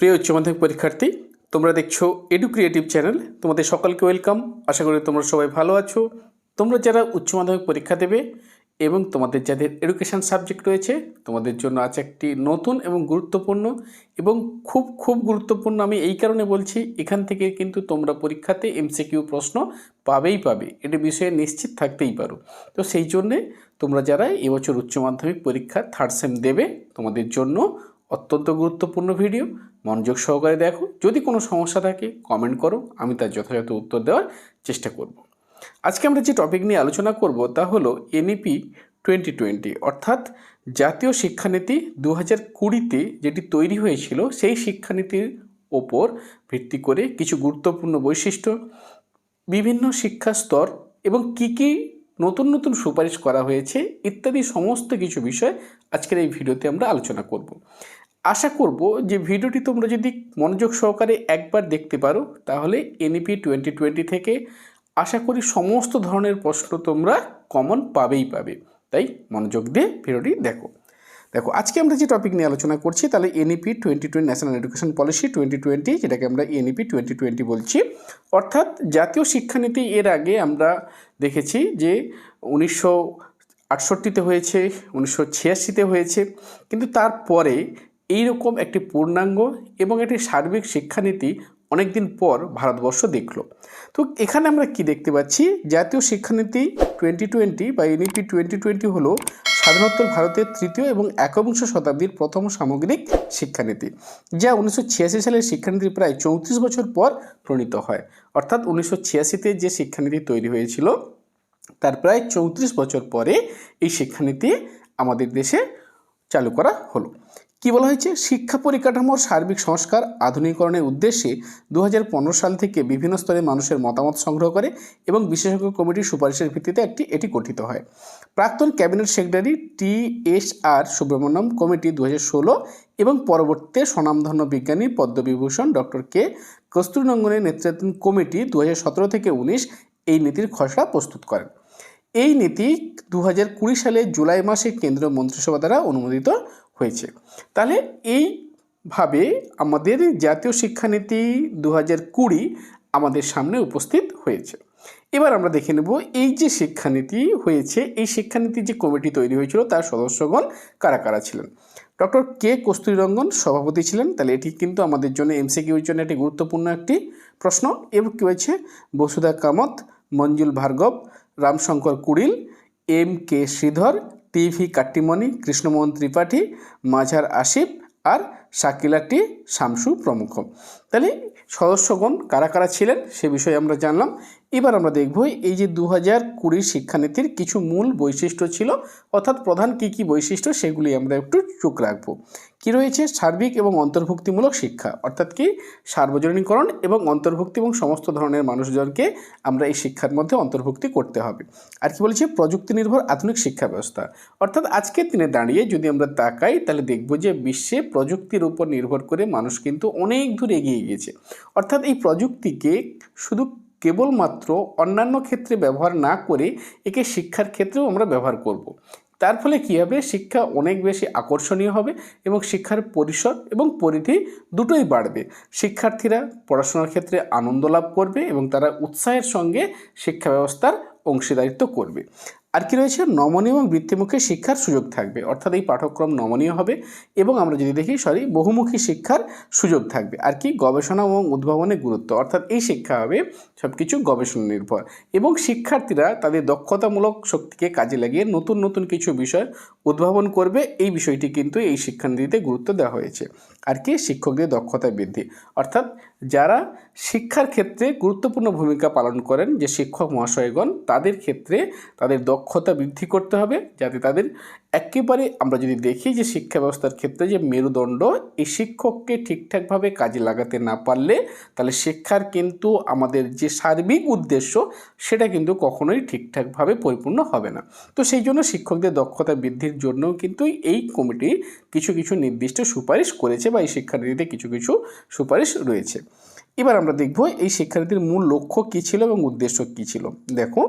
প্রিয় উচ্চ মাধ্যমিক পরীক্ষার্থী, তোমরা দেখছ এডু ক্রিয়েটিভ চ্যানেল তোমাদের সকলকে ওয়েলকাম আশা করি তোমরা সবাই ভালো আছো। তোমরা যারা উচ্চ মাধ্যমিক পরীক্ষা দেবে এবং তোমাদের যাদের এডুকেশান সাবজেক্ট রয়েছে, তোমাদের জন্য আছে একটি নতুন এবং গুরুত্বপূর্ণ এবং খুব খুব গুরুত্বপূর্ণ আমি এই কারণে বলছি, এখান থেকে কিন্তু তোমরা পরীক্ষাতে এমসিকিউ প্রশ্ন পাবেই পাবে। এটি বিষয়ে নিশ্চিত থাকতেই পারো। তো সেই জন্যে তোমরা যারা এবছর উচ্চ মাধ্যমিক পরীক্ষা থার্ড সেম দেবে, তোমাদের জন্য অত্যন্ত গুরুত্বপূর্ণ ভিডিও। মনোযোগ সহকারে দেখো। যদি কোনো সমস্যা থাকে কমেন্ট করো। আমি তার যথাযথ উত্তর দেওয়ার চেষ্টা করব। আজকে আমরা যে টপিক নিয়ে আলোচনা করব, তা হলো এনইপি টোয়েন্টি টোয়েন্টি অর্থাৎ জাতীয় শিক্ষানীতি দু হাজার কুড়িতে যেটি তৈরি হয়েছিল, সেই শিক্ষানীতির ওপর ভিত্তি করে কিছু গুরুত্বপূর্ণ বৈশিষ্ট্য, বিভিন্ন শিক্ষা স্তর এবং কি কি নতুন নতুন সুপারিশ করা হয়েছে ইত্যাদি সমস্ত কিছু বিষয় আজকের এই ভিডিওতে আমরা আলোচনা করব। আশা করব যে ভিডিওটি তোমরা যদি মনোযোগ সহকারে একবার দেখতে পারো, তাহলে এনইপি টোয়েন্টি টোয়েন্টি থেকে আশা করি সমস্ত ধরনের প্রশ্ন তোমরা কমন পাবেই পাবে। তাই মনোযোগ দিয়ে ভিডিওটি দেখো। দেখো, আজকে আমরা যে টপিক নিয়ে আলোচনা করছি, তাহলে NEP twenty twenty national education policy twenty twenty যেটাকে আমরা এনইপি টোয়েন্টি টোয়েন্টি বলছি, অর্থাৎ জাতীয় শিক্ষানীতি এর আগে আমরা দেখেছি যে উনিশশো আটষট্টিতে হয়েছে, উনিশশো ছিয়াশিতে হয়েছে, কিন্তু তারপরে এইরকম একটি পূর্ণাঙ্গ এবং একটি সার্বিক শিক্ষানীতি অনেকদিন পর ভারতবর্ষ দেখল। তো এখানে আমরা কি দেখতে পাচ্ছি? জাতীয় শিক্ষানীতি টোয়েন্টি টোয়েন্টি বা এনইপি টোয়েন্টি টোয়েন্টি হলো স্বাধীনোত্তর ভারতের তৃতীয় এবং একবিংশ শতাব্দীর প্রথম সামগ্রিক শিক্ষানীতি, যা উনিশশো ছিয়াশি সালের শিক্ষানীতির প্রায় চৌত্রিশ বছর পর প্রণীত হয়। অর্থাৎ উনিশশো যে শিক্ষানীতি তৈরি হয়েছিল, তার প্রায় চৌত্রিশ বছর পরে এই শিক্ষানীতি আমাদের দেশে চালু করা হলো। কি বলা হয়েছে? শিক্ষা পরিকাঠামোর সার্বিক সংস্কার আধুনিকরণের উদ্দেশ্যে দু হাজার পনেরো সাল থেকে বিভিন্ন স্তরে মানুষের মতামত সংগ্রহ করে এবং বিশেষজ্ঞ কমিটির সুপারিশের ভিত্তিতে একটি, এটি গঠিত হয়। প্রাক্তন cabinet secretary T S R Subramanian committee দু হাজার ষোলো এবং পরবর্তীতে স্বনামধন্য বিজ্ঞানী পদ্মবিভূষণ ডক্টর কে কস্তুরনঙ্গনের নেতৃত্বাধীন কমিটি দু হাজার সতেরো থেকে উনিশ এই নীতির খসড়া প্রস্তুত করেন। এই নীতি দু সালে জুলাই মাসে কেন্দ্রীয় মন্ত্রিসভা দ্বারা অনুমোদিত হয়েছে। তাহলে এইভাবে আমাদের জাতীয় শিক্ষানীতি দু হাজার কুড়ি আমাদের সামনে উপস্থিত হয়েছে। এবার আমরা দেখে নেব এই যে শিক্ষানীতি হয়েছে, এই শিক্ষানীতি যে কমিটি তৈরি হয়েছিল তার সদস্যগণ কারা কারা ছিলেন? ডক্টর কে কস্তুরীরঙ্গন সভাপতি ছিলেন। তাহলে এটি কিন্তু আমাদের জন্য এমসিকিউর জন্য একটি গুরুত্বপূর্ণ একটি প্রশ্ন। এবং কী হয়েছে? Vasudha Kamat, Manjul Bhargava, Ramshankar Kureel, M K Sridhar TV Kattimani, Krishnamohan Tripathi, Mazhar Asif আর শাকিলাটি শামসু প্রমুখ। তাহলে সদস্যগণ কারা কারা ছিলেন সে বিষয়ে আমরা জানলাম। এবার আমরা দেখব এই যে দু হাজার কুড়ির শিক্ষানীতির কিছু মূল বৈশিষ্ট্য ছিল, অর্থাৎ প্রধান কী কী বৈশিষ্ট্য সেগুলি আমরা একটু চোখ রাখব। কী রয়েছে? সার্বিক এবং অন্তর্ভুক্তিমূলক শিক্ষা, অর্থাৎ কি সার্বজনীকরণ এবং অন্তর্ভুক্তি এবং সমস্ত ধরনের মানুষজনকে আমরা এই শিক্ষার মধ্যে অন্তর্ভুক্তি করতে হবে। আর কি বলেছে? প্রযুক্তি নির্ভর আধুনিক শিক্ষা ব্যবস্থা। অর্থাৎ আজকের দিনে দাঁড়িয়ে যদি আমরা তাকাই, তাহলে দেখব যে বিশ্বে প্রযুক্তির উপর নির্ভর করে মানুষ কিন্তু অনেক দূর এগিয়ে গিয়েছে। অর্থাৎ এই প্রযুক্তিকে শুধু কেবলমাত্র অন্যান্য ক্ষেত্রে ব্যবহার না করে একে শিক্ষার ক্ষেত্রেও আমরা ব্যবহার করব। তার ফলে কী হবে? শিক্ষা অনেক বেশি আকর্ষণীয় হবে এবং শিক্ষার পরিসর এবং পরিধি দুটোই বাড়বে। শিক্ষার্থীরা পড়াশোনার ক্ষেত্রে আনন্দ লাভ করবে এবং তারা উৎসাহের সঙ্গে শিক্ষা ব্যবস্থার অংশীদারিত্ব করবে। আর কি রয়েছে? নমনীয় এবং বৃত্তিমুখী শিক্ষার সুযোগ থাকবে। অর্থাৎ এই পাঠ্যক্রম নমনীয় হবে এবং আমরা যদি দেখি সরি বহুমুখী শিক্ষার সুযোগ থাকবে। আর কি? গবেষণা এবং উদ্ভাবনের গুরুত্ব। অর্থাৎ এই শিক্ষা হবে সব কিছু গবেষণা নির্ভর এবং শিক্ষার্থীরা তাদের দক্ষতামূলক শক্তিকে কাজে লাগিয়ে নতুন নতুন কিছু বিষয় উদ্ভাবন করবে, এই বিষয়টি কিন্তু এই শিক্ষানীতিতে গুরুত্ব দেওয়া হয়েছে। আর কি? শিক্ষকদের দক্ষতা বৃদ্ধি। অর্থাৎ যারা শিক্ষার ক্ষেত্রে গুরুত্বপূর্ণ ভূমিকা পালন করেন, যে শিক্ষক মহাশয়গণ, তাদের ক্ষেত্রে তাদের দক্ষতা বৃদ্ধি করতে হবে, যাতে তাদের একেবারে আমরা যদি দেখি যে শিক্ষা ব্যবস্থার ক্ষেত্রে যে মেরুদণ্ড, এই শিক্ষককে ঠিকঠাকভাবে কাজে লাগাতে না পারলে, তাহলে শিক্ষার কিন্তু আমাদের যে সার্বিক উদ্দেশ্য, সেটা কিন্তু কখনোই ঠিকঠাকভাবে পরিপূর্ণ হবে না। তো সেই জন্য শিক্ষকদের দক্ষতা বৃদ্ধির জন্যও কিন্তু এই কমিটি কিছু কিছু নির্দিষ্ট সুপারিশ করেছে বা এই শিক্ষানীতিতে কিছু কিছু সুপারিশ রয়েছে। এবার আমরা দেখব এই শিক্ষার্থীর মূল লক্ষ্য কী ছিল এবং উদ্দেশ্য কী ছিল। দেখো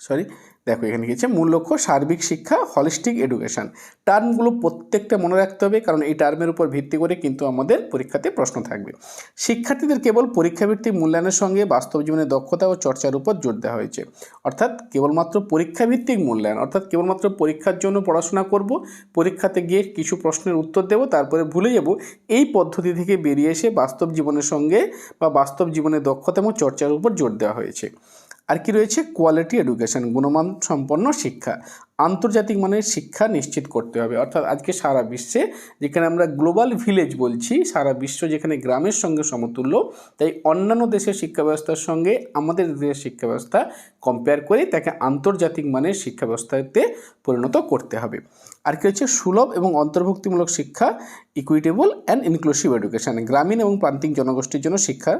সরি দেখো এখানে গিয়েছে মূল লক্ষ্য সার্বিক শিক্ষা হলিস্টিক এডুকেশন টার্মগুলো প্রত্যেকটা মনে রাখতে হবে, কারণ এই টার্মের উপর ভিত্তি করে কিন্তু আমাদের পরীক্ষাতে প্রশ্ন থাকবে। শিক্ষার্থীদের কেবল পরীক্ষাভিত্তিক মূল্যায়নের সঙ্গে বাস্তব জীবনে দক্ষতা ও চর্চার উপর জোর দেওয়া হয়েছে। অর্থাৎ কেবলমাত্র পরীক্ষাভিত্তিক মূল্যায়ন, অর্থাৎ কেবলমাত্র পরীক্ষার জন্য পড়াশোনা করব, পরীক্ষাতে গিয়ে কিছু প্রশ্নের উত্তর দেব, তারপরে ভুলে যাব, এই পদ্ধতি থেকে বেরিয়ে এসে বাস্তব জীবনের সঙ্গে বা বাস্তব জীবনের দক্ষতা এবং চর্চার উপর জোর দেওয়া হয়েছে। আর কি রয়েছে? কোয়ালিটি এডুকেশন গুণমান সম্পন্ন শিক্ষা। আন্তর্জাতিক মানের শিক্ষা নিশ্চিত করতে হবে। অর্থাৎ আজকে সারা বিশ্বে যেখানে আমরা গ্লোবাল ভিলেজ বলছি, সারা বিশ্ব যেখানে গ্রামের সঙ্গে সমতুল্য, তাই অন্যান্য দেশের শিক্ষা ব্যবস্থার সঙ্গে আমাদের দেশের শিক্ষা ব্যবস্থা কম্পেয়ার করে তাকে আন্তর্জাতিক মানের শিক্ষা ব্যবস্থাতে পরিণত করতে হবে। আর কি হচ্ছে, সুলভ এবং অন্তর্ভুক্তিমূলক শিক্ষা ইকুইটেবল অ্যান্ড ইনক্লুসিভ এডুকেশন গ্রামীণ এবং প্রান্তিক জনগোষ্ঠীর জন্য শিক্ষা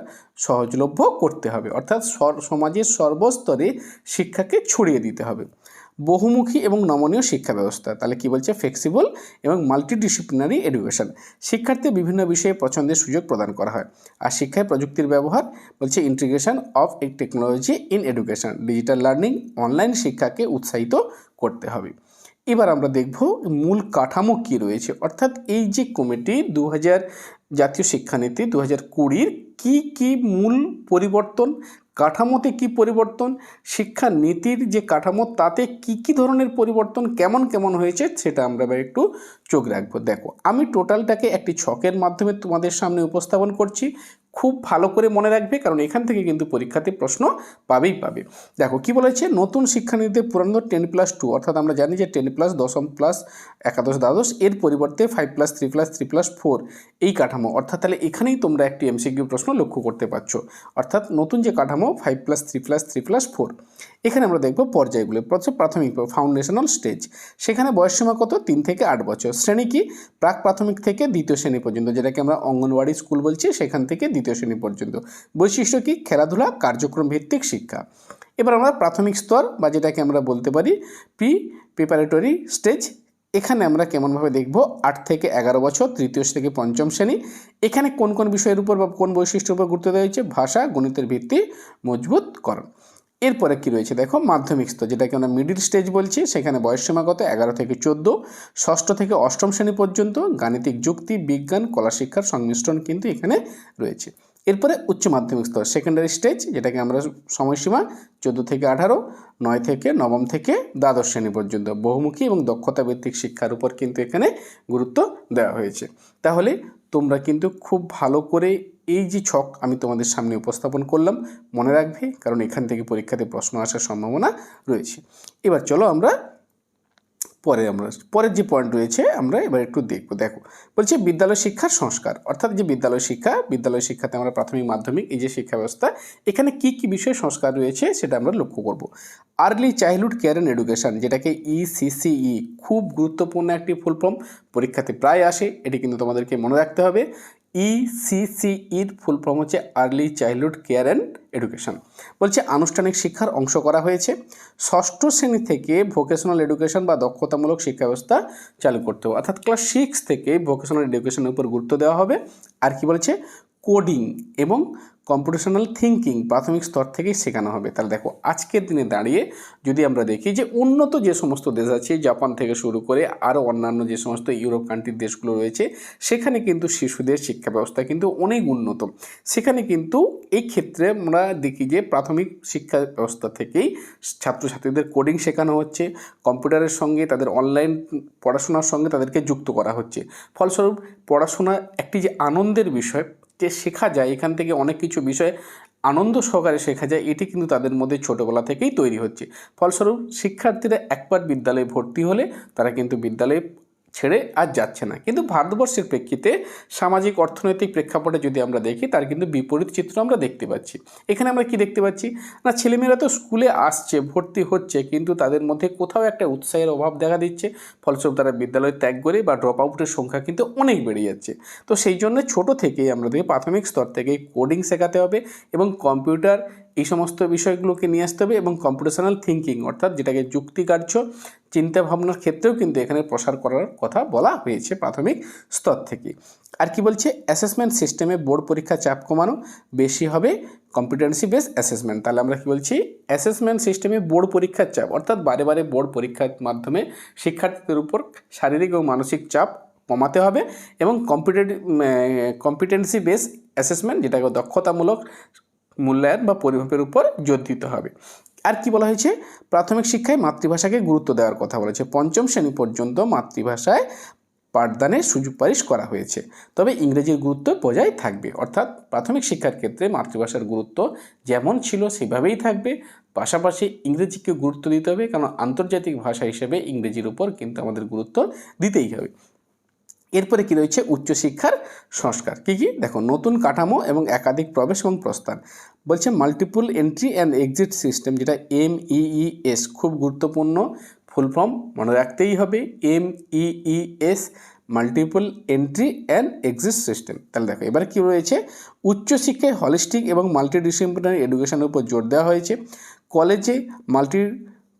সহজলভ্য করতে হবে। অর্থাৎ সমাজের সর্বস্তরে শিক্ষাকে ছড়িয়ে দিতে হবে। বহুমুখী এবং নমনীয় শিক্ষা ব্যবস্থা। তাহলে কি বলছে? ফ্লেক্সিবল এবং মাল্টিডিসিপ্লিনারি এডুকেশন শিক্ষার্থী বিভিন্ন বিষয়ে পছন্দের সুযোগ প্রদান করা হয়। আর শিক্ষায় প্রযুক্তির ব্যবহার বলছে integration of a technology in education digital learning online শিক্ষাকে উৎসাহিত করতে হবে। এবার আমরা দেখব মূল কাঠামো কী রয়েছে। অর্থাৎ এই যে কমিটি দু হাজার জাতীয় শিক্ষানীতি দু হাজার কুড়ির কী কী মূল পরিবর্তন কাঠামোতে কি পরিবর্তন? শিক্ষা নীতির যে কাঠামো, তাতে কি কি ধরনের পরিবর্তন, কেমন কেমন হয়েছে, সেটা আমরা এবার একটু চোখ রাখব। দেখো, আমি টোটালটাকে একটি ছকের মাধ্যমে তোমাদের সামনে উপস্থাপন করছি। খুব ভালো করে মনে রাখবে, কারণ এখান থেকে কিন্তু পরীক্ষাতে প্রশ্ন পাবেই পাবে। দেখো, কি বলেছে? নতুন শিক্ষানীতিতে পুরানো টেন প্লাস টু অর্থাৎ আমরা জানি যে টেন প্লাস দশম প্লাস একাদশ, দ্বাদশ, এর পরিবর্তে five plus three plus three plus four এই কাঠামো। অর্থাৎ তাহলে এখানেই তোমরা একটি এমসিকিউ প্রশ্ন লক্ষ্য করতে পারছ। অর্থাৎ নতুন যে কাঠামো five plus three plus three plus four এখানে আমরা দেখব পর্যায়গুলো। প্রথমে, প্রাথমিক ফাউন্ডেশনাল স্টেজ সেখানে বয়সসীমা কত? তিন থেকে আট বছর। শ্রেণি কি? প্রাক প্রাথমিক থেকে দ্বিতীয় শ্রেণি পর্যন্ত, যেটাকে আমরা অঙ্গনওয়াড়ি স্কুল বলছি, সেখান থেকে দ্বিতীয় শ্রেণি পর্যন্ত। বৈশিষ্ট্য কি? খেলাধুলা, কার্যক্রম ভিত্তিক শিক্ষা। এবার আমরা প্রাথমিক স্তর বা যেটাকে আমরা বলতে পারি প্রি প্রিপারেটরি স্টেজ এখানে আমরা কেমনভাবে দেখব? আট থেকে এগারো বছর, তৃতীয় থেকে পঞ্চম শ্রেণি। এখানে কোন কোন বিষয়ের উপর বা কোন বৈশিষ্ট্যের উপর গুরুত্ব দেওয়া হয়েছে? ভাষা, গণিতের ভিত্তি, মজবুতকরণ। এরপরে কি রয়েছে? দেখো, মাধ্যমিক স্তর, যেটাকে আমরা মিডিল স্টেজ বলছি, সেখানে বয়সসীমা কত? এগারো থেকে চোদ্দ। ষষ্ঠ থেকে অষ্টম শ্রেণি পর্যন্ত গাণিতিক যুক্তি, বিজ্ঞান কলা শিক্ষার সংমিশ্রণ কিন্তু এখানে রয়েছে। এরপরে উচ্চ মাধ্যমিক স্তর সেকেন্ডারি স্টেজ যেটাকে আমরা সময়সীমা চোদ্দ থেকে আঠারো, নয় থেকে নবম থেকে দ্বাদশ শ্রেণি পর্যন্ত, বহুমুখী এবং দক্ষতা ভিত্তিক শিক্ষার উপর কিন্তু এখানে গুরুত্ব দেওয়া হয়েছে। তাহলে তোমরা কিন্তু খুব ভালো করে এই যে ছক আমি তোমাদের সামনে উপস্থাপন করলাম, মনে রাখবে, কারণ এখান থেকে পরীক্ষাতে প্রশ্ন আসার সম্ভাবনা রয়েছে। এবার চলো আমরা পরে আমরা, পরের যে পয়েন্ট রয়েছে, আমরা এবার একটু দেখব। দেখো, বলছে বিদ্যালয় শিক্ষার সংস্কার। অর্থাৎ যে বিদ্যালয় শিক্ষা, বিদ্যালয় শিক্ষাতে আমরা প্রাথমিক, মাধ্যমিক, এই যে শিক্ষা ব্যবস্থা, এখানে কি কি বিষয়ে সংস্কার রয়েছে সেটা আমরা লক্ষ্য করব। Early childhood care and education যেটাকে E ইসিসিই খুব গুরুত্বপূর্ণ একটি ফুল ফর্ম পরীক্ষাতে প্রায় আসে, এটি কিন্তু তোমাদেরকে মনে রাখতে হবে। E ইসিসিইর ফুল ফর্ম হচ্ছে early childhood care and education বলছে, আনুষ্ঠানিক শিক্ষার অংশ করা হয়েছে। ষষ্ঠ শ্রেণি থেকে ভোকেশনাল এডুকেশন বা দক্ষতামূলক শিক্ষা ব্যবস্থা চালু করতে হবে। অর্থাৎ ক্লাস সিক্স থেকে ভোকেশনাল এডুকেশনের উপর গুরুত্ব দেওয়া হবে। আর কি বলেছে? কোডিং এবং কম্পিউটেশনাল থিঙ্কিং প্রাথমিক স্তর থেকেই শেখানো হবে। তাহলে দেখো, আজকের দিনে দাঁড়িয়ে যদি আমরা দেখি যে উন্নত যে সমস্ত দেশ আছে, জাপান থেকে শুরু করে আরও অন্যান্য যে সমস্ত ইউরোপ কান্ট্রির দেশগুলো রয়েছে, সেখানে কিন্তু শিশুদের শিক্ষা ব্যবস্থা কিন্তু অনেক উন্নত। সেখানে কিন্তু এই ক্ষেত্রে আমরা দেখি যে প্রাথমিক শিক্ষা ব্যবস্থা থেকেই ছাত্রছাত্রীদের কোডিং শেখানো হচ্ছে কম্পিউটারের সঙ্গে তাদের অনলাইন পড়াশোনার সঙ্গে তাদেরকে যুক্ত করা হচ্ছে। ফলস্বরূপ, পড়াশোনা একটি যে আনন্দের বিষয় যে শেখা যায়, এখান থেকে অনেক কিছু বিষয় আনন্দ সহকারে শেখা যায়, এটি কিন্তু তাদের মধ্যে ছোটোবেলা থেকেই তৈরি হচ্ছে। ফলস্বরূপ, শিক্ষার্থীরা একবার বিদ্যালয়ে ভর্তি হলে তারা কিন্তু বিদ্যালয়ে ছেড়ে আর যাচ্ছে না। কিন্তু ভারতবর্ষের প্রেক্ষিতে সামাজিক অর্থনৈতিক প্রেক্ষাপটে যদি আমরা দেখি, তার কিন্তু বিপরীত চিত্র আমরা দেখতে পাচ্ছি। এখানে আমরা কি দেখতে পাচ্ছি? না, ছেলেমেয়েরা তো স্কুলে আসছে, ভর্তি হচ্ছে, কিন্তু তাদের মধ্যে কোথাও একটা উৎসাহের অভাব দেখা দিচ্ছে। ফলস্বরূপ তারা বিদ্যালয় ত্যাগ করে বা ড্রপ আউটের সংখ্যা কিন্তু অনেক বেড়ে যাচ্ছে। তো সেই জন্য ছোট থেকেই আমাদের প্রাথমিক স্তর থেকে কোডিং শেখাতে হবে এবং কম্পিউটার এই সমস্ত বিষয়গুলোকে নিয়ে আসতে হবে এবং কম্পিউটেশনাল থিঙ্কিং অর্থাৎ যেটাকে যুক্তিকার্য চিন্তা ভাবনার ক্ষেত্রেও কিন্তু এখানে প্রসার করার কথা বলা হয়েছে প্রাথমিক স্তর থেকে। আর কি বলছে? অ্যাসেসমেন্ট সিস্টেমে বোর্ড পরীক্ষা চাপ কমানো বেশি হবে কম্পিটেন্সি বেস অ্যাসেসমেন্ট তাহলে আমরা কি বলছি? অ্যাসেসমেন্ট সিস্টেমে বোর্ড পরীক্ষার চাপ, অর্থাৎ বারে বারে বোর্ড পরীক্ষার মাধ্যমে শিক্ষার্থীদের উপর শারীরিক ও মানসিক চাপ কমাতে হবে এবং কম্পিটেটিভ কম্পিটেন্সি বেস অ্যাসেসমেন্ট যেটাকে দক্ষতামূলক মূল্যায়ন বা পরিমাপের উপর জোর দিতে হবে। আর কি বলা হয়েছে? প্রাথমিক শিক্ষায় মাতৃভাষাকে গুরুত্ব দেওয়ার কথা বলেছে পঞ্চম শ্রেণি পর্যন্ত মাতৃভাষায় পাঠদানের সুযোগ পারিশ করা হয়েছে। তবে ইংরেজির গুরুত্ব বজায় থাকবে। অর্থাৎ প্রাথমিক শিক্ষার ক্ষেত্রে মাতৃভাষার গুরুত্ব যেমন ছিল সেভাবেই থাকবে। পাশাপাশি ইংরেজিকে গুরুত্ব দিতে হবে। কারণ আন্তর্জাতিক ভাষা হিসেবে ইংরেজির উপর কিন্তু আমাদের গুরুত্ব দিতেই হবে। এরপরে কি রয়েছে? উচ্চশিক্ষার সংস্কার। কি কি? দেখো, নতুন কাঠামো এবং একাধিক প্রবেশ এবং প্রস্থান। বলছে multiple entry and exit system যেটা এম এস খুব গুরুত্বপূর্ণ ফুল ফর্ম মনে রাখতেই হবে। M S multiple entry and exit system তাহলে দেখো, এবার কি রয়েছে? উচ্চশিক্ষায় হলিস্টিক এবং মাল্টিডিসিপ্লিনারি এডুকেশনের উপর জোর দেওয়া হয়েছে। কলেজে মাল্টি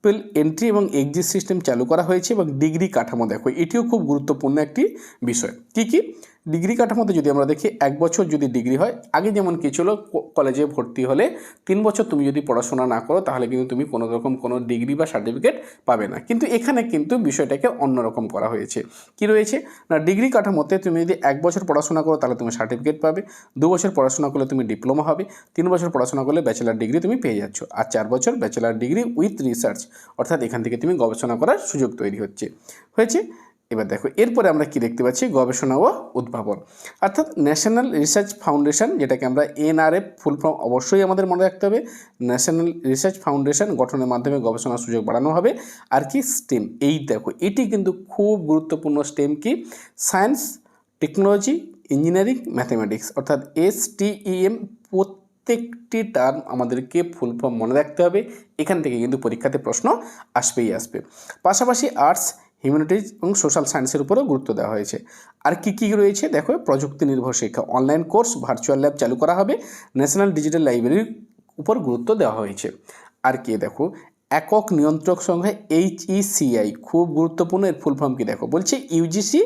মাল্টিপল এন্ট্রি এবং এক্সিট সিস্টেম চালু করা হয়েছে এবং ডিগ্রি কাঠামো দেখো, এটিও খুব গুরুত্বপূর্ণ একটি বিষয়। কী কী? ডিগ্রি কাঠামোতে যদি আমরা দেখি, এক বছর যদি ডিগ্রি হয়, আগে যেমন কী ছিল কলেজে ভর্তি হলে তিন বছর তুমি যদি পড়াশোনা না করো, তাহলে কিন্তু তুমি কোনো রকম কোনো ডিগ্রি বা সার্টিফিকেট পাবে না। কিন্তু এখানে কিন্তু বিষয়টাকে অন্যরকম করা হয়েছে। কি রয়েছে? না, ডিগ্রি কাঠামোতে তুমি যদি এক বছর পড়াশোনা করো, তাহলে তুমি সার্টিফিকেট পাবে। দু বছর পড়াশোনা করলে তুমি ডিপ্লোমা হবে। তিন বছর পড়াশোনা করলে ব্যাচেলার ডিগ্রি তুমি পেয়ে যাচ্ছ। আর চার বছর ব্যাচেলার ডিগ্রি উইথ রিসার্চ, অর্থাৎ এখান থেকে তুমি গবেষণা করার সুযোগ তৈরি হচ্ছে। হয়েছে? এবার দেখো, এরপরে আমরা কি দেখতে পাচ্ছি? গবেষণা ও উদ্ভাবন। অর্থাৎ ন্যাশনাল রিসার্চ ফাউন্ডেশন যেটাকে আমরা এনআরএফ ফুল ফর্ম অবশ্যই আমাদের মনে রাখতে হবে। ন্যাশনাল রিসার্চ ফাউন্ডেশন গঠনের মাধ্যমে গবেষণার সুযোগ বাড়ানো হবে। আর কি স্টেম এই দেখো, এটি কিন্তু খুব গুরুত্বপূর্ণ স্টেম কি? সায়েন্স টেকনোলজি ইঞ্জিনিয়ারিং ম্যাথমেটিক্স অর্থাৎ এস টিইএম প্রত্যেকটি টার্ম আমাদেরকে ফুল ফর্ম মনে রাখতে হবে। এখান থেকে কিন্তু পরীক্ষাতে প্রশ্ন আসবেই আসবে। পাশাপাশি আর্টস হিউম্যানিটিজ এবং সোশ্যাল সায়েন্সের উপরেও গুরুত্ব দেওয়া হয়েছে। আর কি কি রয়েছে? দেখো, প্রযুক্তি নির্ভর শিক্ষা, অনলাইন কোর্স, ভার্চুয়াল ল্যাব চালু করা হবে, ন্যাশনাল ডিজিটাল লাইব্রেরির উপর গুরুত্ব দেওয়া হয়েছে। আর কে দেখো? একক নিয়ন্ত্রক সংখ্যা এইচইসিআই খুব গুরুত্বপূর্ণ এর ফুল ফর্ম কি দেখো? বলছে ইউজিসি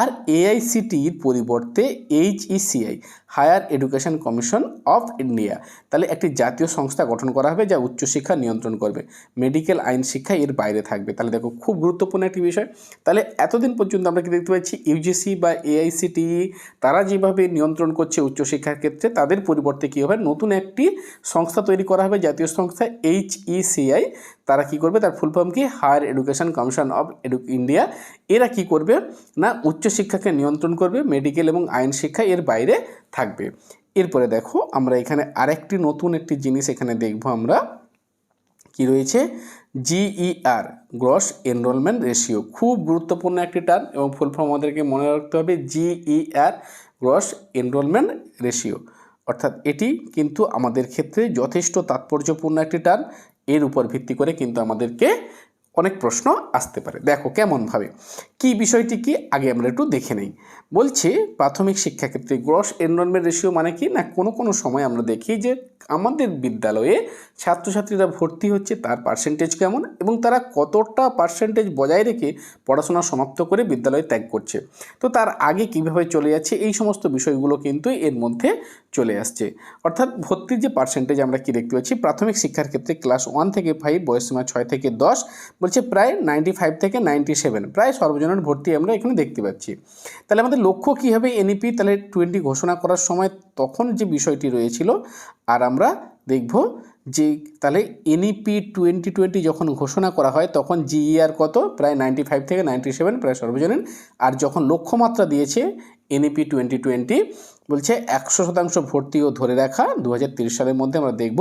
আর এআইসিটির পরিবর্তে HECI higher education commission of India তাহলে একটি জাতীয় সংস্থা গঠন করা হবে যা উচ্চশিক্ষা নিয়ন্ত্রণ করবে মেডিকেল আইন শিক্ষা এর বাইরে থাকবে। তাহলে দেখো খুব গুরুত্বপূর্ণ একটি বিষয়। তাহলে এতদিন পর্যন্ত আমরা কি দেখতে পাচ্ছি? ইউজিসি বা এআইসিটি তারা যেভাবে নিয়ন্ত্রণ করছে উচ্চশিক্ষার ক্ষেত্রে, তাদের পরিবর্তে কী হবে? নতুন একটি সংস্থা তৈরি করা হবে, জাতীয় সংস্থা এইচইসিআই তারা কি করবে? তার ফুল ফর্ম কি? Higher education commission of edu India এরা কি করবে? না উচ্চশিক্ষাকে নিয়ন্ত্রণ করবে মেডিকেল এবং আইন শিক্ষা এর বাইরে থাকবে। এরপরে দেখো, আমরা এখানে আরেকটি নতুন একটি জিনিস এখানে দেখব আমরা। কি রয়েছে? জিইআর গ্রস এনরোলমেন্ট রেশিও খুব গুরুত্বপূর্ণ একটি টার্ম এবং ফুল ফর্ম আমাদেরকে মনে রাখতে হবে জিইআর গ্রস এনরোলমেন্ট রেশিও অর্থাৎ এটি কিন্তু আমাদের ক্ষেত্রে যথেষ্ট তাৎপর্যপূর্ণ একটি টার্ম এর উপর ভিত্তি করে কিন্তু আমাদেরকে অনেক প্রশ্ন আসতে পারে। দেখো কেমনভাবে? কি বিষয়টি কি? আগে আমরা একটু দেখে নেই। বলছে, প্রাথমিক শিক্ষাক্ষেত্রে গ্রস এনরোলমেন্ট রেশিও মানে কি? না, কোনো কোনো সময় আমরা দেখি যে আমাদের বিদ্যালয়ে ছাত্রছাত্রীরা ভর্তি হচ্ছে, তার পার্সেন্টেজ কেমন এবং তারা কতটা পার্সেন্টেজ বজায় রেখে পড়াশোনা সমাপ্ত করে বিদ্যালয় ত্যাগ করছে। তো তার আগে কীভাবে চলে যাচ্ছে, এই সমস্ত বিষয়গুলো কিন্তু এর মধ্যে চলে আসছে। অর্থাৎ ভর্তির যে পার্সেন্টেজ আমরা কি দেখতে পাচ্ছি? প্রাথমিক শিক্ষার ক্ষেত্রে ক্লাস ওয়ান থেকে ফাইভ বয়সীমা ছয় থেকে দশ বলছে প্রায় নাইনটি ফাইভ থেকে নাইনটি সেভেন প্রায় সর্বজনীন ভর্তি আমরা এখানে দেখতে পাচ্ছি। তাহলে আমাদের লক্ষ্য কী হবে এনইপি তাহলে টোয়েন্টি ঘোষণা করার সময় তখন যে বিষয়টি রয়েছিল, আর আমরা দেখব যে তাহলে এনইপি টোয়েন্টি টোয়েন্টি যখন ঘোষণা করা হয়, তখন জিইআর কত? প্রায় নাইনটি ফাইভ থেকে নাইনটি সেভেন প্রায় সর্বজনীন। আর যখন লক্ষ্যমাত্রা দিয়েছে এনইপি টোয়েন্টি টোয়েন্টি বলছে একশো শতাংশ ভর্তি ও ধরে রাখা দু সালের মধ্যে আমরা দেখব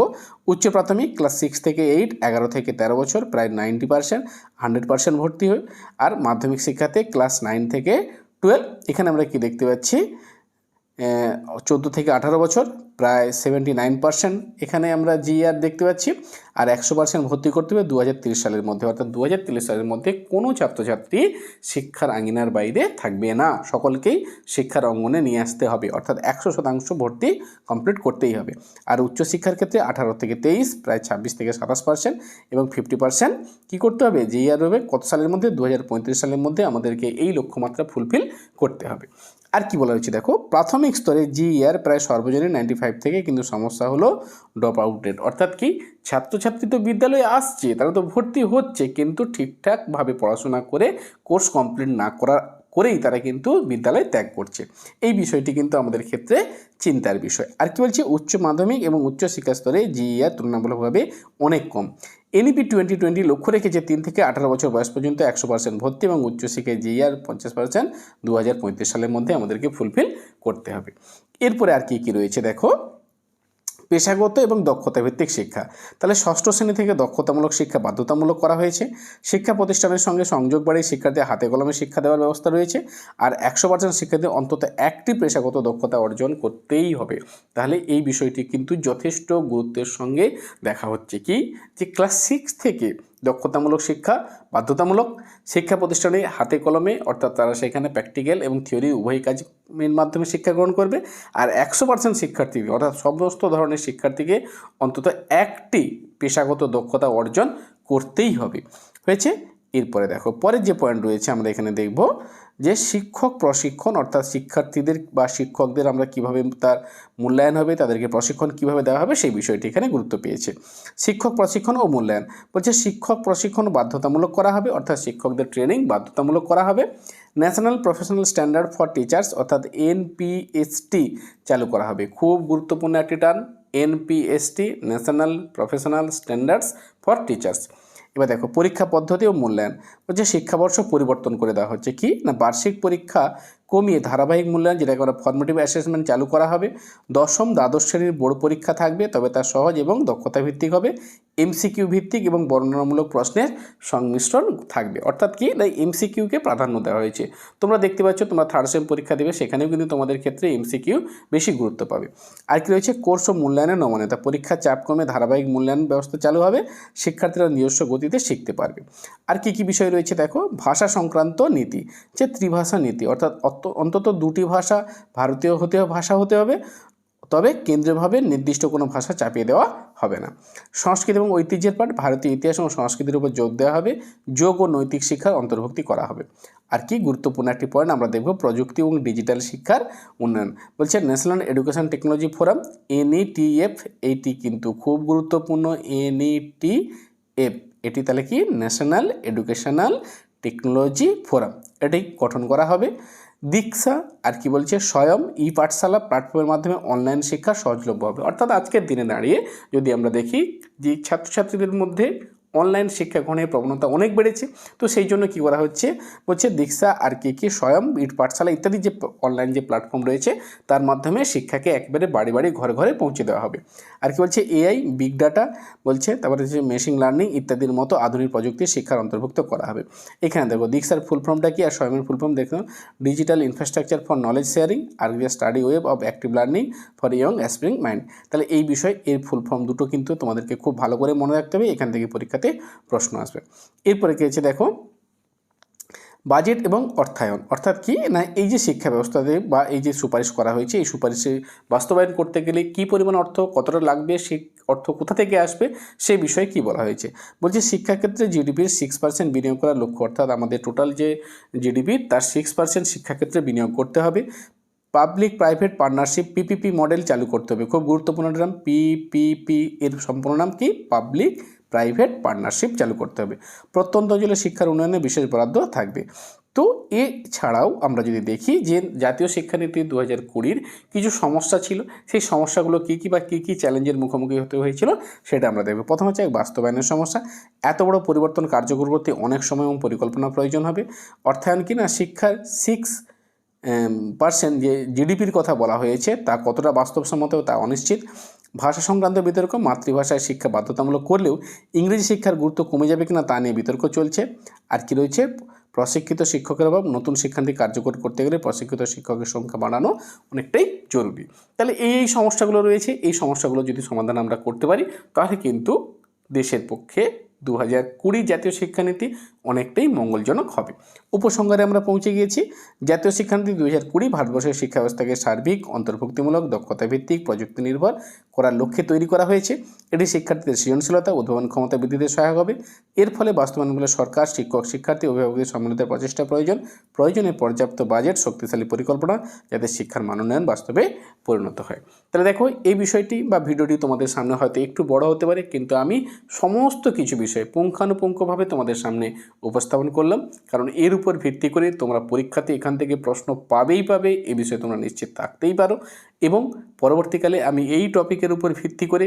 উচ্চ প্রাথমিক ক্লাস সিক্স থেকে এইট এগারো থেকে তেরো বছর, প্রায় নাইনটি পার্সেন্ট হান্ড্রেড পার্সেন্ট ভর্তি হয়। আর মাধ্যমিক শিক্ষাতে ক্লাস নাইন থেকে টুয়েলভ এখানে আমরা কি দেখতে পাচ্ছি? চোদ্দ থেকে আঠারো বছর, প্রায় সেভেন্টি নাইন পার্সেন্ট এখানে আমরা জিআর দেখতে পাচ্ছি, আর একশো পার্সেন্ট ভর্তি করতে হবে দু সালের মধ্যে। অর্থাৎ দু সালের মধ্যে কোনো ছাত্রছাত্রী শিক্ষার আঙিনার বাইরে থাকবে না। সকলকেই শিক্ষার অঙ্গনে নিয়ে আসতে হবে। অর্থাৎ একশো শতাংশ ভর্তি কমপ্লিট করতেই হবে। আর উচ্চশিক্ষার ক্ষেত্রে আঠারো থেকে তেইশ, প্রায় ছাব্বিশ থেকে সাতাশ পার্সেন্ট এবং ফিফটি পার্সেন্ট কী করতে হবে? জিআর হবে, কত সালের মধ্যে? দু হাজার পঁয়ত্রিশ সালের মধ্যে আমাদেরকে এই লক্ষ্যমাত্রা ফুলফিল করতে হবে। আর কি বলা হয়েছে দেখো, প্রাথমিক স্তরে জি ইয়ার প্রায় সর্বজনীন নাইনটি ফাইভ থেকে কিন্তু সমস্যা হলো ড্রপ আউট রেট অর্থাৎ কি, ছাত্রছাত্রী তো বিদ্যালয়ে আসছে, তারা তো ভর্তি হচ্ছে, কিন্তু ঠিকঠাকভাবে পড়াশোনা করে কোর্স কমপ্লিট না করার করেই তারা কিন্তু বিদ্যালয় ত্যাগ করছে। এই বিষয়টি কিন্তু আমাদের ক্ষেত্রে চিন্তার বিষয়। আর কি বলছে? উচ্চ মাধ্যমিক এবং উচ্চ শিক্ষা স্তরে জিইআর তুলনামূলকভাবে অনেক কম। এনইপি টোয়েন্টি টোয়েন্টি লক্ষ্য রেখেছে তিন থেকে আঠারো বছর বয়স পর্যন্ত একশো পার্সেন্ট ভর্তি এবং উচ্চশিক্ষায় জিইআর পঞ্চাশ পার্সেন্ট দু হাজার পঁয়ত্রিশ সালের মধ্যে আমাদেরকে ফুলফিল করতে হবে। এরপরে আর কি কি রয়েছে দেখো? পেশাগত এবং দক্ষতা ভিত্তিক শিক্ষা। তাহলে ষষ্ঠ শ্রেণি থেকে দক্ষতামূলক শিক্ষা বাধ্যতামূলক করা হয়েছে। শিক্ষা প্রতিষ্ঠানের সঙ্গে সংযোগ বাড়িয়ে শিক্ষার্থীদের হাতে কলমে শিক্ষা দেওয়ার ব্যবস্থা রয়েছে। আর একশো পার্সেন্ট শিক্ষার্থী অন্তত একটি পেশাগত দক্ষতা অর্জন করতেই হবে। তাহলে এই বিষয়টি কিন্তু যথেষ্ট গুরুত্বের সঙ্গে দেখা হচ্ছে। কি? যে ক্লাস সিক্স থেকে দক্ষতামূলক শিক্ষা, বাধ্যতামূলক শিক্ষা প্রতিষ্ঠানে হাতে কলমে, অর্থাৎ তারা সেখানে প্র্যাকটিক্যাল এবং থিওরি উভয় কাজের মাধ্যমে শিক্ষা গ্রহণ করবে। আর একশো পার্সেন্ট শিক্ষার্থী, অর্থাৎ সমস্ত ধরনের শিক্ষার্থীকে অন্তত একটি পেশাগত দক্ষতা অর্জন করতেই হবে। হয়েছে? এরপরে দেখো, পরের যে পয়েন্ট রয়েছে, আমরা এখানে দেখব। যে শিক্ষক, প্রশিক্ষণ অর্থাৎ শিক্ষার্থীদের বা শিক্ষকদের আমরা কীভাবে তার মূল্যায়ন হবে, তাদেরকে প্রশিক্ষণ কীভাবে দেওয়া হবে, সেই বিষয়টি এখানে গুরুত্ব পেয়েছে। শিক্ষক, প্রশিক্ষণ ও মূল্যায়ন। বলছে শিক্ষক, প্রশিক্ষণ বাধ্যতামূলক করা হবে, অর্থাৎ শিক্ষকদের ট্রেনিং বাধ্যতামূলক করা হবে। National professional standard for teachers, অর্থাৎ এনপিএসটি চালু করা হবে। খুব গুরুত্বপূর্ণ একটি term, NPST, national professional standards for teachers. এবার দেখো, পরীক্ষা পদ্ধতি ও মূল্যায়ন। হচ্ছে শিক্ষাবর্ষ পরিবর্তন করে দেওয়া হচ্ছে কি? না, বার্ষিক পরীক্ষা কমিয়ে ধারাবাহিক মূল্যায়ন, যেটাকে আমরা ফর্মেটিভ অ্যাসেসমেন্ট চালু করা হবে। দশম দ্বাদশ শ্রেণির বোর্ড পরীক্ষা থাকবে, তবে তা সহজ এবং দক্ষতা ভিত্তিক হবে এমসিকিউ ভিত্তিক এবং বর্ণনামূলক প্রশ্নের সংমিশ্রণ থাকবে। অর্থাৎ কি? না এমসিকিউকে প্রাধান্য দেওয়া হয়েছে। তোমরা দেখতে পাচ্ছ, তোমরা থার্ড সেম পরীক্ষা দেবে, সেখানেও কিন্তু তোমাদের ক্ষেত্রে এমসিকিউ বেশি গুরুত্ব পাবে। আর কি রয়েছে? কোর্স ও মূল্যায়নের নমনীয়তা। পরীক্ষার চাপ কমে ধারাবাহিক মূল্যায়ন ব্যবস্থা চালু হবে, শিক্ষার্থীরা নিজস্ব গতিতে শিখতে পারবে। আর কি কি বিষয় রয়েছে? দেখো, ভাষা সংক্রান্ত নীতি। যে ত্রিভাষা নীতি, অর্থাৎ অন্তত দুটি ভাষা ভারতীয় হতে ভাষা হতে হবে, তবে কেন্দ্রীয়ভাবে নির্দিষ্ট কোনো ভাষা চাপিয়ে দেওয়া হবে না। সংস্কৃতি এবং ঐতিহ্যের পাঠ ভারতীয় ইতিহাস এবং সংস্কৃতির উপর যোগ দেওয়া হবে, যোগ ও নৈতিক শিক্ষার অন্তর্ভুক্তি করা হবে। আর কি গুরুত্বপূর্ণ একটি পয়েন্ট আমরা দেখব, প্রযুক্তি এবং ডিজিটাল শিক্ষার উন্নয়ন। বলছে national education technology forum, NETF এইটি কিন্তু খুব গুরুত্বপূর্ণ, এনইটিএফ, এটি তাহলে কি? ন্যাশনাল এডুকেশনাল টেকনোলজি ফোরাম এটি গঠন করা হবে। দীক্ষা আর কি বলছে, স্বয়ং ই পাঠশালা প্ল্যাটফর্মের মাধ্যমে অনলাইন শিক্ষা সহজলভ্য হবে। অর্থাৎ আজকের দিনে দাঁড়িয়ে যদি আমরা দেখি যে ছাত্রছাত্রীদের মধ্যে অনলাইন শিক্ষা গ্রহণের প্রবণতা অনেক বেড়েছে, তো সেই জন্য কি করা হচ্ছে? বলছে দীক্ষা আর কি কি স্বয়ং ইট পাঠশালা ইত্যাদি যে অনলাইন যে প্ল্যাটফর্ম রয়েছে, তার মাধ্যমে শিক্ষাকে একবারে বাড়ি বাড়ি ঘরে ঘরে পৌঁছে দেওয়া হবে। আর কি বলছে এআই বিগ ডাটা বলছে, তারপরে হচ্ছে মেশিন লার্নিং ইত্যাদির মতো আধুনিক প্রযুক্তি শিক্ষার অন্তর্ভুক্ত করা হবে। এখানে দেখো দীক্ষার ফুল ফর্মটা কি? আর স্বয়ংের ফুল ফর্ম দেখো digital infrastructure for knowledge sharing R study web of active learning for young aspiring mind তাহলে এই বিষয়ে এর ফুল ফর্ম দুটো কিন্তু তোমাদেরকে খুব ভালো করে মনে রাখতে হবে, এখান থেকে পরীক্ষাতে প্রশ্ন আসবে। এরপরে কি হচ্ছে দেখো বাজেট এবং অর্থায়ন। অর্থাৎ কি? না, এই যে শিক্ষা ব্যবস্থাতে বা এই যে সুপারিশ করা হয়েছে, এই সুপারিশে বাস্তবায়ন করতে গেলে কি পরিমাণ অর্থ, কতটা লাগবে, সে অর্থ কোথা থেকে আসবে, সে বিষয়ে কি বলা হয়েছে? বলছে শিক্ষাক্ষেত্রে জিডিপির সিক্স পার্সেন্ট বিনিয়োগ করার লক্ষ্য, অর্থাৎ আমাদের টোটাল যে জিডিপি তার সিক্স পার্সেন্ট শিক্ষাক্ষেত্রে বিনিয়োগ করতে হবে। Public private partnership PPP model চালু করতে হবে। খুব গুরুত্বপূর্ণ নাম পিপিপি এর সম্পূর্ণ নাম কি? পাবলিক প্রাইভেট পার্টনারশিপ চালু করতে হবে। প্রত্যন্ত অঞ্চলে শিক্ষার উন্নয়নে বিশেষ বরাদ্দ থাকবে। তো এছাড়াও আমরা যদি দেখি যে জাতীয় শিক্ষানীতি দু হাজার কুড়ির কিছু সমস্যা ছিল, সেই সমস্যাগুলো কী কী বা কী কী চ্যালেঞ্জের মুখোমুখি হতে হয়েছিল সেটা আমরা দেখব। প্রথম হচ্ছে এক বাস্তবায়নের সমস্যা। এত বড় পরিবর্তন কার্যকর করতে অনেক সময় এবং পরিকল্পনা প্রয়োজন হবে। অর্থায়ন কি না শিক্ষার সিক্স পার্সেন্ট যে জিডিপির কথা বলা হয়েছে, তা কতটা বাস্তবসম্মত তা অনিশ্চিত। ভাষা সংক্রান্ত বিতর্ক, মাতৃভাষায় শিক্ষা বাধ্যতামূলক করলেও ইংরেজি শিক্ষার গুরুত্ব কমে যাবে কিনা তা নিয়ে বিতর্ক চলছে। আর কি রয়েছে? প্রশিক্ষিত শিক্ষকের অভাব, নতুন শিক্ষানীতি কার্যকর করতে গেলে প্রশিক্ষিত শিক্ষকের সংখ্যা বাড়ানো অনেকটাই জরুরি। তাহলে এই সমস্যাগুলো রয়েছে। এই সমস্যাগুলো যদি সমাধান আমরা করতে পারি, তাহলে কিন্তু দেশের পক্ষে দু হাজার কুড়ি জাতীয় শিক্ষানীতি অনেকটাই মঙ্গলজনক হবে। উপসংহারে আমরা পৌঁছে গিয়েছি, জাতীয় শিক্ষানীতি দুই হাজার কুড়ি ভারতবর্ষের শিক্ষা ব্যবস্থাকে সার্বিক, অন্তর্ভুক্তিমূলক দক্ষতা ভিত্তিক প্রযুক্তি নির্ভর করার লক্ষ্যে তৈরি করা হয়েছে। এটি শিক্ষার্থীদের সৃজনশীলতা, উদ্ভাবন ক্ষমতা বৃদ্ধিতে সহায়ক হবে। এর ফলে বাস্তবায়নগুলো সরকার, শিক্ষক, শিক্ষার্থী, অভিভাবকদের সম্মিলিত প্রচেষ্টা প্রয়োজন। প্রয়োজনে পর্যাপ্ত বাজেট, শক্তিশালী পরিকল্পনা যাতে শিক্ষার মানোন্নয়ন বাস্তবে পরিণত হয়। তাহলে দেখো, এই বিষয়টি বা ভিডিওটি তোমাদের সামনে হয়তো একটু বড় হতে পারে, কিন্তু আমি সমস্ত কিছু বিষয়ে পুঙ্খানুপুঙ্খভাবে তোমাদের সামনে উপস্থাপন করলাম। কারণ এর উপর ভিত্তি করে তোমরা পরীক্ষাতে এখান থেকে প্রশ্ন পাবেই পাবে, এ বিষয়ে তোমরা নিশ্চিত থাকতেই পারো। এবং পরবর্তীকালে আমি এই টপিকের উপর ভিত্তি করে